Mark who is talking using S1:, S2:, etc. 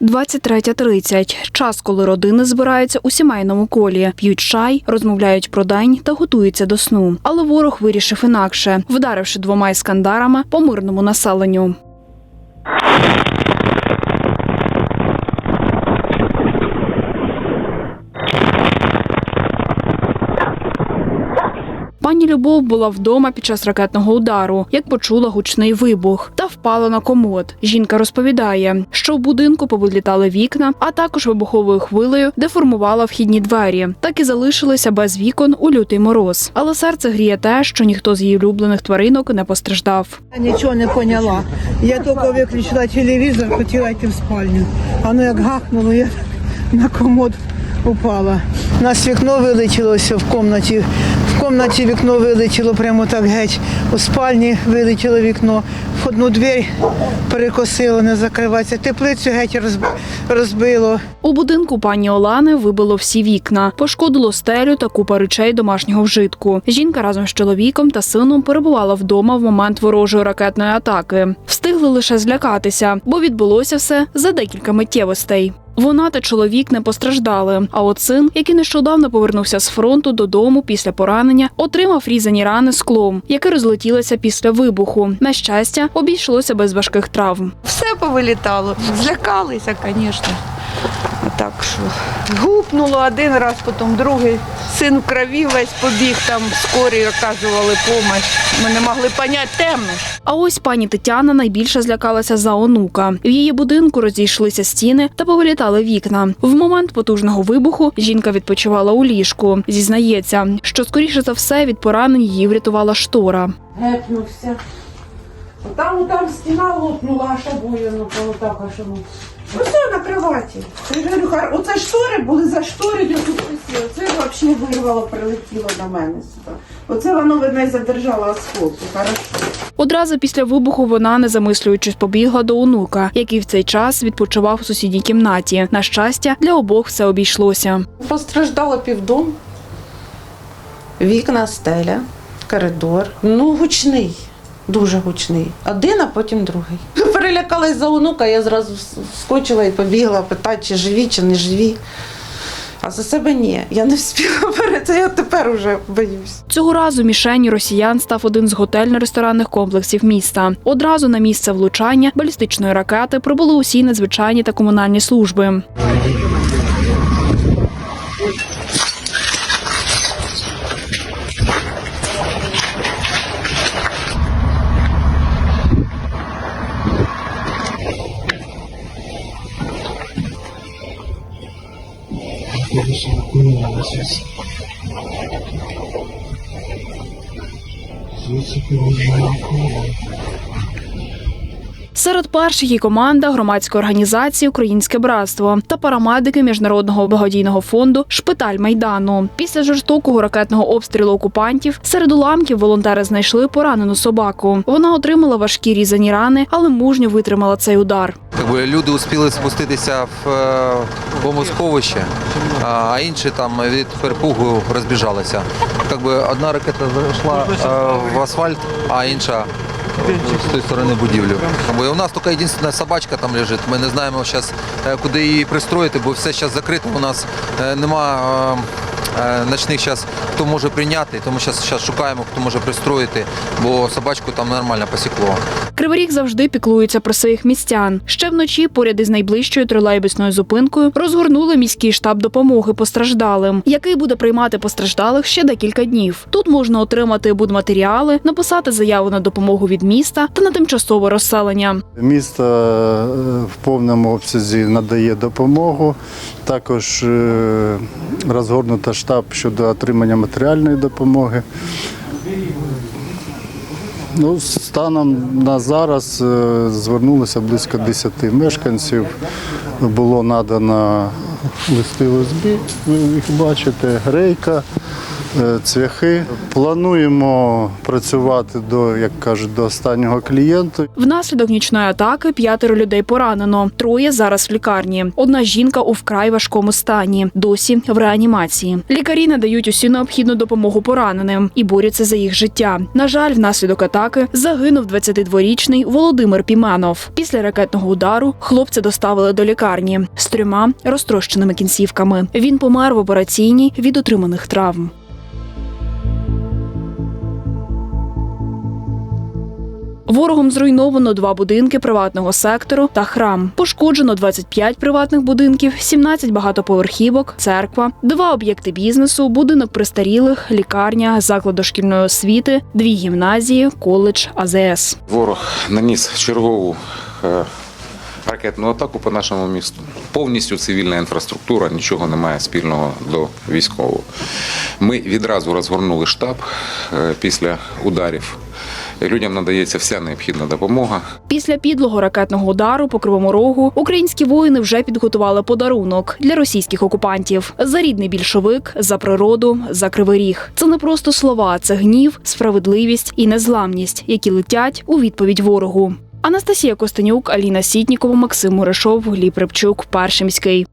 S1: 23.30 – час, коли родини збираються у сімейному колі, п'ють чай, розмовляють про день та готуються до сну. Але ворог вирішив інакше, вдаривши двома іскандарами по мирному населенню. Пані Любов була вдома під час ракетного удару, як почула гучний вибух та впала на комод. Жінка розповідає, що в будинку повилітали вікна, а також вибуховою хвилею деформувала вхідні двері, так і залишилися без вікон у лютий мороз. Але серце гріє те, що ніхто з її улюблених тваринок не постраждав.
S2: Я нічого не поняла. Я тільки виключила телевізор, хотіла йти в спальню. Ну як гахнуло, я на комод упала. У нас вікно вилетілося в кімнаті. В кімнаті вікно вилетіло прямо так геть. У спальні вилетіло вікно. Входну двері перекосило, не закривається. Теплицю геть розб- розбило.
S1: У будинку пані Олани вибило всі вікна, пошкодило стелю та купа речей домашнього вжитку. Жінка разом з чоловіком та сином перебувала вдома в момент ворожої ракетної атаки. Встигли лише злякатися, бо відбулося все за декілька миттєвостей. Вона та чоловік не постраждали. А от син, який нещодавно повернувся з фронту додому після поранення, отримав різані рани склом, яке розлетілося після вибуху. На щастя, обійшлося без важких травм.
S3: Все повилітало. Злякалися, звісно. Так що гупнуло один раз, потім другий. Син в крові весь побіг, там скорі оказували допомогу. Ми не могли поняти темно.
S1: А ось пані Тетяна найбільше злякалася за онука. В її будинку розійшлися стіни та повилітали вікна. В момент потужного вибуху жінка відпочивала у ліжку. Зізнається, що скоріше за все від поранень її врятувала штора.
S4: гепнувся. Там, там стіна лопнула, аж обоє, ну, отак аж ну. Оце на кроваті. Я ж говорю, оце штори були за штори, я тут висіла. Це взагалі вирвало, прилетіло до мене сюди. Оце воно, видно, і задержало осколки. Хорошо.
S1: Одразу після вибуху вона, не замислюючись, побігла до онука, який в цей час відпочивав у сусідній кімнаті. На щастя, для обох все обійшлося.
S5: Постраждало півдом, вікна, стеля, коридор. Ну, гучний, дуже гучний. Один, а потім другий. Перелякалась за онука, я зразу вскочила і побігла питати, чи живі, чи не живі. А за себе ні. Я не встигла перед я тепер уже боюсь.
S1: Цього разу мішені росіян став один з готельно-ресторанних комплексів міста. Одразу на місце влучання балістичної ракети прибули усі надзвичайні та комунальні служби. 容疑者の海に流し出し、夕食を山の Серед перших і команда громадської організації Українське братство та парамедики міжнародного благодійного фонду Шпиталь Майдану. Після жорстокого ракетного обстрілу окупантів серед уламків волонтери знайшли поранену собаку. Вона отримала важкі різані рани, але мужньо витримала цей удар.
S6: Люди успіли спуститися в е, бомбосховище, а інші там від перепугу розбіжалися. Якби одна ракета зайшла е, в асфальт, а інша з тої сторони будівлю. У нас тільки єдина собачка там лежить. Ми не знаємо зараз, куди її пристроїти, бо все зараз закрито. У нас немає. е, е, ночних зараз, хто може прийняти, тому зараз шукаємо, хто може пристроїти, бо собачку там нормально посікло.
S1: Кривий Ріг завжди піклується про своїх містян. Ще вночі, поряд із найближчою тролейбусною зупинкою, розгорнули міський штаб допомоги постраждалим, який буде приймати постраждалих ще декілька днів. Тут можна отримати будматеріали, написати заяву на допомогу від міста та на тимчасове розселення.
S7: Місто е, в повному обсязі надає допомогу. Також е, розгорнуто штаб щодо отримання матеріальної допомоги. Ну, станом на зараз е, звернулося близько 10 мешканців. Було надано листи ОСБ, ви їх бачите, грейка, цвяхи. Плануємо працювати до, як кажуть, до останнього клієнта.
S1: Внаслідок нічної атаки п'ятеро людей поранено. Троє зараз в лікарні. Одна жінка у вкрай важкому стані, досі в реанімації. Лікарі надають усю необхідну допомогу пораненим і борються за їх життя. На жаль, внаслідок атаки загинув 22-річний Володимир Піменов. Після ракетного удару хлопця доставили до лікарні з трьома розтрощеними кінцівками. Він помер в операційній від отриманих травм. Ворогом зруйновано два будинки приватного сектору та храм. Пошкоджено 25 приватних будинків, 17 багатоповерхівок, церква, два об'єкти бізнесу, будинок престарілих, лікарня, заклад дошкільної освіти, дві гімназії, коледж АЗС.
S8: Ворог наніс чергову е, ракетну атаку по нашому місту. Повністю цивільна інфраструктура, нічого не має спільного до військового. Ми відразу розгорнули штаб е, після ударів. Людям надається вся необхідна допомога.
S1: Після підлого ракетного удару по кривому рогу українські воїни вже підготували подарунок для російських окупантів за рідний більшовик, за природу, за кривий ріг. Це не просто слова, це гнів, справедливість і незламність, які летять у відповідь ворогу. Анастасія Костенюк, Аліна Сітнікова, Максим Мурашов, Гліб Рибчук, Перший міський.